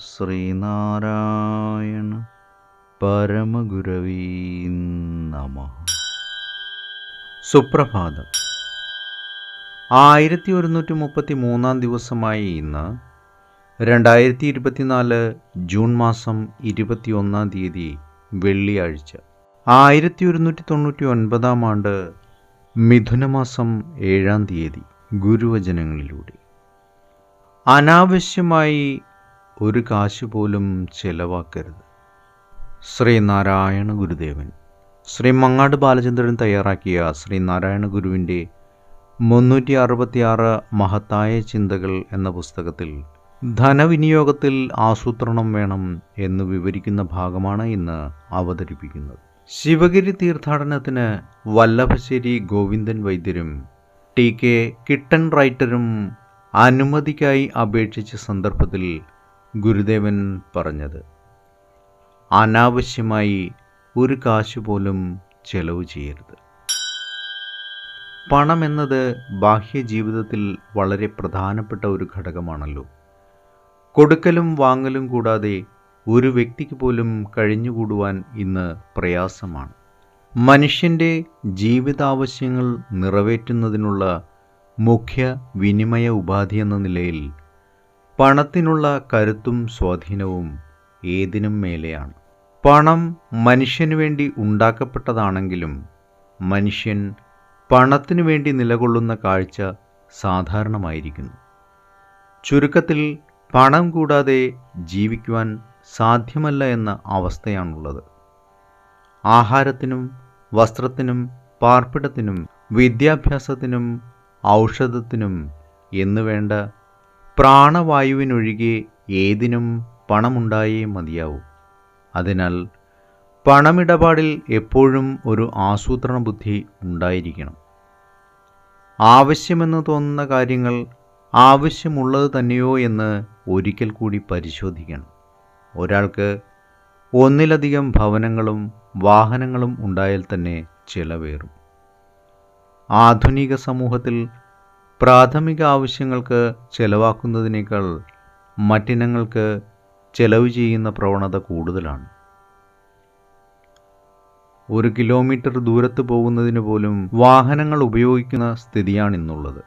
ശ്രീനാരായണ പരമഗുരവീ നമ. സുപ്രഭാതം. ആയിരത്തി ഒരുന്നൂറ്റി മുപ്പത്തി മൂന്നാം ദിവസമായി ഇന്ന് രണ്ടായിരത്തി ഇരുപത്തിനാല് ജൂൺ മാസം ഇരുപത്തിയൊന്നാം തീയതി വെള്ളിയാഴ്ച. ആയിരത്തി ഒരുന്നൂറ്റി തൊണ്ണൂറ്റി ഒൻപതാം ആണ്ട് മിഥുനമാസം ഏഴാം തീയതി ഗുരുവചനങ്ങളിലൂടെ. അനാവശ്യമായി ഒരു കാശ് പോലും ചെലവാക്കരുത്. ശ്രീനാരായണ ഗുരുദേവൻ. ശ്രീ മങ്ങാട് ബാലചന്ദ്രൻ തയ്യാറാക്കിയ ശ്രീനാരായണ ഗുരുവിന്റെ മുന്നൂറ്റി അറുപത്തിയാറ് മഹത്തായ ചിന്തകൾ എന്ന പുസ്തകത്തിൽ ധനവിനിയോഗത്തിൽ ആസൂത്രണം വേണം എന്ന് വിവരിക്കുന്ന ഭാഗമാണ് ഇന്ന് അവതരിപ്പിക്കുന്നത്. ശിവഗിരി തീർത്ഥാടനത്തിന് വല്ലഭശ്ശേരി ഗോവിന്ദൻ വൈദ്യരും ടി കെ കിട്ടൻ റൈറ്ററും അനുമതിക്കായി അപേക്ഷിച്ച സന്ദർഭത്തിൽ ഗുരുദേവൻ പറഞ്ഞത്. അനാവശ്യമായി ഒരു കാശ് പോലും ചെലവ് ചെയ്യരുത്. പണം എന്നത് ബാഹ്യ ജീവിതത്തിൽ വളരെ പ്രധാനപ്പെട്ട ഒരു ഘടകമാണല്ലോ. കൊടുക്കലും വാങ്ങലും കൂടാതെ ഒരു വ്യക്തിക്ക് പോലും കഴിഞ്ഞുകൂടുവാൻ ഇന്ന് പ്രയാസമാണ്. മനുഷ്യന്റെ ജീവിതാവശ്യങ്ങൾ നിറവേറ്റുന്നതിനുള്ള മുഖ്യ വിനിമയ ഉപാധി എന്ന നിലയിൽ പണത്തിനുള്ള കരുത്തും സ്വാധീനവും ഏതിനും മേലെയാണ്. പണം മനുഷ്യന് വേണ്ടി ഉണ്ടാക്കപ്പെട്ടതാണെങ്കിലും മനുഷ്യൻ പണത്തിനു വേണ്ടി നിലകൊള്ളുന്ന കാഴ്ച സാധാരണമായിരിക്കുന്നു. ചുരുക്കത്തിൽ പണം കൂടാതെ ജീവിക്കുവാൻ സാധ്യമല്ല എന്ന അവസ്ഥയാണുള്ളത്. ആഹാരത്തിനും വസ്ത്രത്തിനും പാർപ്പിടത്തിനും വിദ്യാഭ്യാസത്തിനും ഔഷധത്തിനും എന്നുവേണ്ട പ്രാണവായുവിനൊഴികെ ഏതിനും പണമുണ്ടായേ മതിയാവൂ. അതിനാൽ പണമിടപാടിൽ എപ്പോഴും ഒരു ആസൂത്രണ ബുദ്ധി ഉണ്ടായിരിക്കണം. ആവശ്യമെന്ന് തോന്നുന്ന കാര്യങ്ങൾ ആവശ്യമുള്ളത് തന്നെയോ എന്ന് ഒരിക്കൽ കൂടി പരിശോധിക്കണം. ഒരാൾക്ക് ഒന്നിലധികം ഭവനങ്ങളും വാഹനങ്ങളും ഉണ്ടായാൽ തന്നെ ചിലവേറും. ആധുനിക സമൂഹത്തിൽ പ്രാഥമിക ആവശ്യങ്ങൾക്ക് ചെലവാക്കുന്നതിനേക്കാൾ മറ്റിനങ്ങൾക്ക് ചെലവ് ചെയ്യുന്ന പ്രവണത കൂടുതലാണ്. ഒരു കിലോമീറ്റർ ദൂരത്ത് പോകുന്നതിന് പോലും വാഹനങ്ങൾ ഉപയോഗിക്കുന്ന സ്ഥിതിയാണ് ഇന്നുള്ളത്.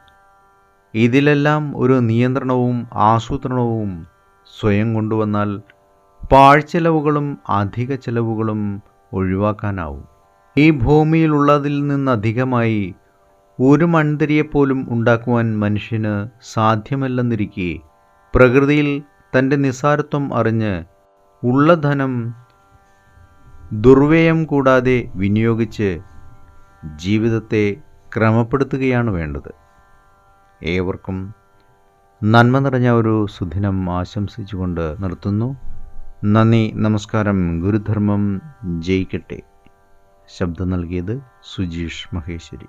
ഇതിലെല്ലാം ഒരു നിയന്ത്രണവും ആസൂത്രണവും സ്വയം കൊണ്ടുവന്നാൽ പാഴ്ചെലവുകളും അധിക ചെലവുകളും ഒഴിവാക്കാനാവും. ഈ ഭൂമിയിലുള്ളതിൽ നിന്നധികമായി ഒരു മൺതിരിയെപ്പോലും ഉണ്ടാക്കുവാൻ മനുഷ്യന് സാധ്യമല്ലെന്നിരിക്കെ. പ്രകൃതിയിൽ തന്റെ നിസാരത്വം അറിഞ്ഞ് ഉള്ള ധനം ദുർവ്യയം കൂടാതെ വിനിയോഗിച്ച് ജീവിതത്തെ ക്രമപ്പെടുത്തുകയാണ് വേണ്ടത്. ഏവർക്കും നന്മ നിറഞ്ഞ ഒരു സുദിനം ആശംസിച്ചുകൊണ്ട് നിർത്തുന്നു. നന്ദി നമസ്കാരം ഗുരുധർമ്മം ജയിക്കട്ടെ. ശബ്ദം നൽകിയത് സുജീഷ് മഹേശ്വരി.